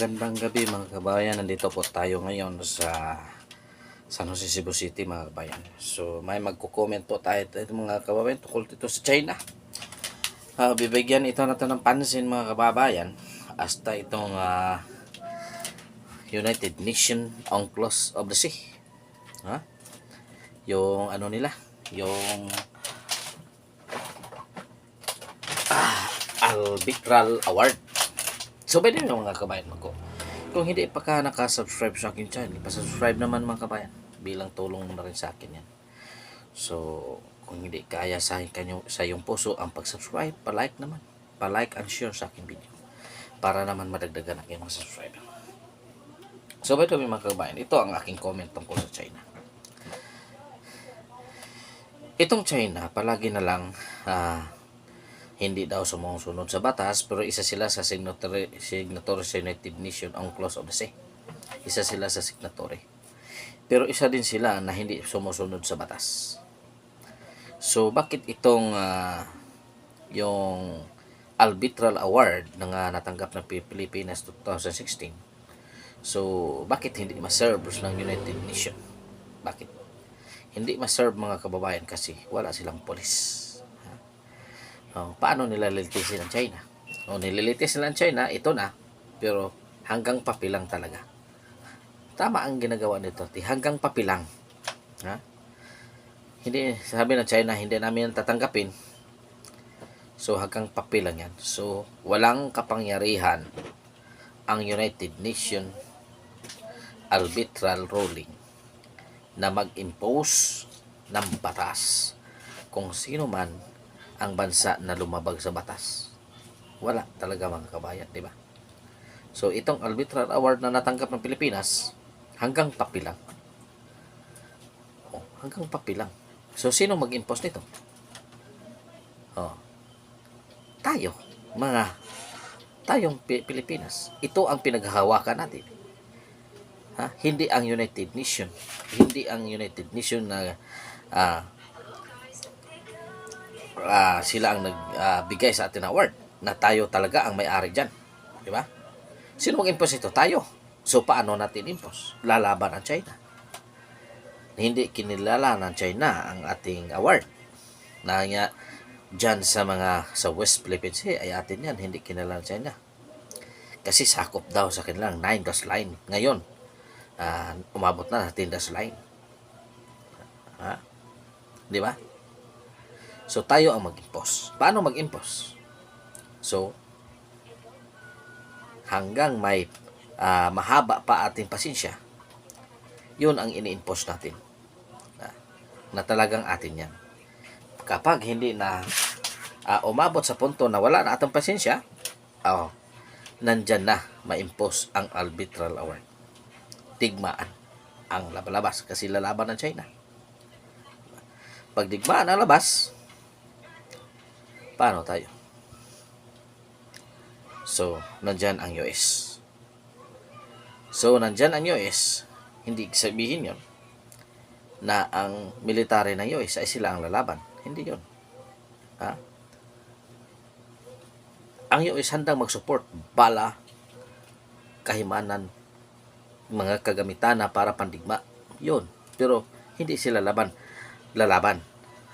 Magandang gabi mga kabayan. Nandito po tayo ngayon sa San Jose, Cebu City mga kabayan. So may magko-comment po tayo mga kababayan tungkol dito sa China. Ah, bibigyan ito natin ng pansin mga kababayan hasta itong ah, United Nation UNCLOS of the Sea. Ha? Yung ano nila, yung ah, Arbitral Award. So, pwede nyo mga kabayan ko. Kung hindi pa ka nakasubscribe sa akin channel, pa-subscribe naman mga kabayan. Bilang tulong mo na rin sa akin yan. So, kung hindi kaya sa, kanyo, sa iyong puso ang pag-subscribe, pa-like naman. Pa-like and share sa akin video. Para naman madagdagan ang iyong mga subscriber. So, by the mga kabayan, ito ang aking comment tungkol sa China. Itong China, palagi na lang ah, hindi daw sumusunod sa batas pero isa sila sa signatory, signatory sa United Nations on Clause of the Sea. Isa sila sa signatory. Pero isa din sila na hindi sumusunod sa batas. So bakit itong ah, yung arbitral award na nga natanggap ng Pilipinas 2016 so bakit hindi ma-serve ng United Nations bakit hindi ma-serve mga kababayan kasi wala silang polis Oh, paano nila lilitisin ang China? O nililitis nila ang China, ito na, pero hanggang papilang talaga. Tama ang ginagawa nito, hanggang papilang. Ha? Hindi, sabi ng China, hindi namin tatanggapin. So hanggang papilang yan. So walang kapangyarihan ang United Nation arbitral ruling na mag-impose ng batas kung sino man ang bansa na lumabag sa batas. Wala talaga mga kabayan, di ba? So itong arbitral award na natanggap ng Pilipinas hanggang papi. Oh, hanggang papi. So sino mag-impose nito? Oh. Tayo, mga tayong Pi- Pilipinas. Ito ang pinaghahawakan natin. Ha? Hindi ang United Nation. Hindi ang United Nation na ah, ah, sila ang nagbigay sa atin ng award na tayo talaga ang may-ari dyan. Di ba? Sino mag-impose ito? Tayo. So, paano natin impose? Lalaban ang China. Hindi kinilala ng China ang ating award. Na nga, dyan sa mga sa West Philippines Sea ay atin yan. Hindi kinilala ng China. Kasi sakop daw sa kanilang 9 dash line. Ngayon, ah, umabot na sa 10 dash line. Ha? Di ba? So, tayo ang mag-impose. Paano mag-impose? So, hanggang may ah, mahaba pa ating pasensya, yun ang ini-impose natin. Na, na talagang atin yan. Kapag hindi na ah, umabot sa punto na wala na atong pasensya, oh, nandyan na ma-impose ang arbitral award. Tigmaan ang labalabas kasi lalaban ng China. Pag digmaan ang labas, paano tayo? So, nandyan ang US. So, nandyan ang US, hindi sabihin yon na ang military ng US ay sila ang lalaban. Hindi yon. Ha? Ang US handang mag-support bala, kahimanan, mga kagamitan na para pandigma. Yun. Pero, hindi sila laban. Lalaban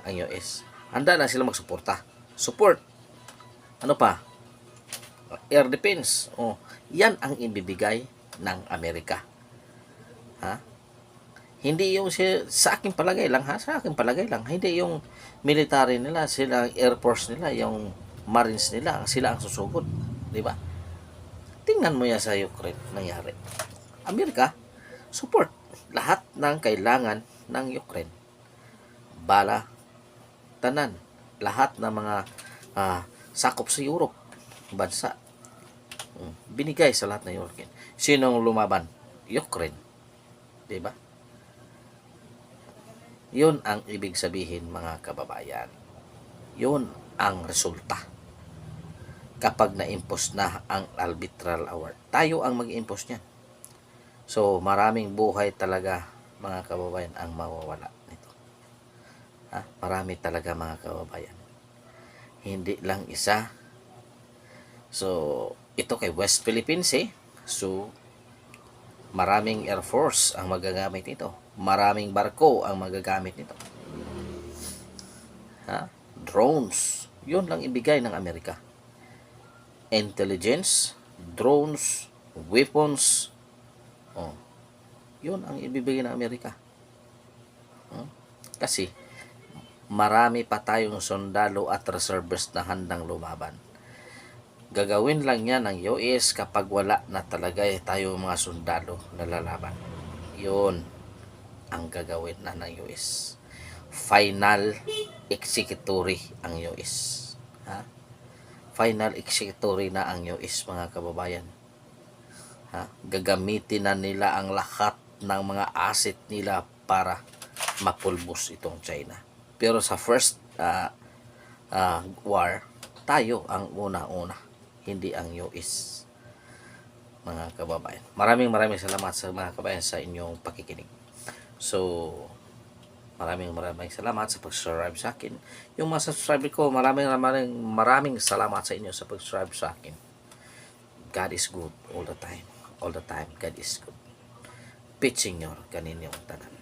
ang US. Handa na sila magsuporta. Support. Ano pa? Air defense. Oh, yan ang ibibigay ng Amerika. Ha? Hindi yung si, sa aking palagay lang ha, sa aking palagay lang. Hindi yung military nila, sila air force nila, yung marines nila, sila ang susugod, di ba? Tingnan mo yan sa Ukraine nangyari. Amerika, support lahat ng kailangan ng Ukraine. Bala, tanan, lahat ng mga ah, sakop sa Europe, bansa. Mm, Binigay sa lahat ng European. Sinong lumaban? Ukraine. Ba? Yun ang ibig sabihin mga kababayan. Yun ang resulta. Kapag na-impose na ang arbitral award. Tayo ang mag-impose niyan. So, maraming buhay talaga mga kababayan ang mawawala Ha? Marami talaga mga kababayan. Hindi lang isa. So, ito kay West Philippines eh. So, maraming Air Force ang magagamit nito. Maraming barko ang magagamit nito. Ha? Drones. Yun lang ibigay ng Amerika. Intelligence, drones, weapons. Oh. Yun ang ibibigay ng Amerika. Hmm? Kasi, marami pa tayong sundalo at reservists na handang lumaban. Gagawin lang yan ng US kapag wala na talaga eh, tayo mga sundalo na lalaban. Yun ang gagawin na ng US. Final executory ang US. Ha? Final executory na ang US mga kababayan. Ha? Gagamitin na nila ang lahat ng mga asset nila para mapulbos itong China. Pero sa first ah, ah, war, tayo ang una-una, hindi ang US. Mga kababayan. Maraming maraming salamat sa mga kababayan sa inyong pakikinig. So, maraming maraming salamat sa pag-subscribe sa akin. Yung mga subscriber ko, maraming maraming maraming salamat sa inyo sa pag-subscribe sa akin. God is good all the time. All the time, God is good. Pitching your kaninyong tanan.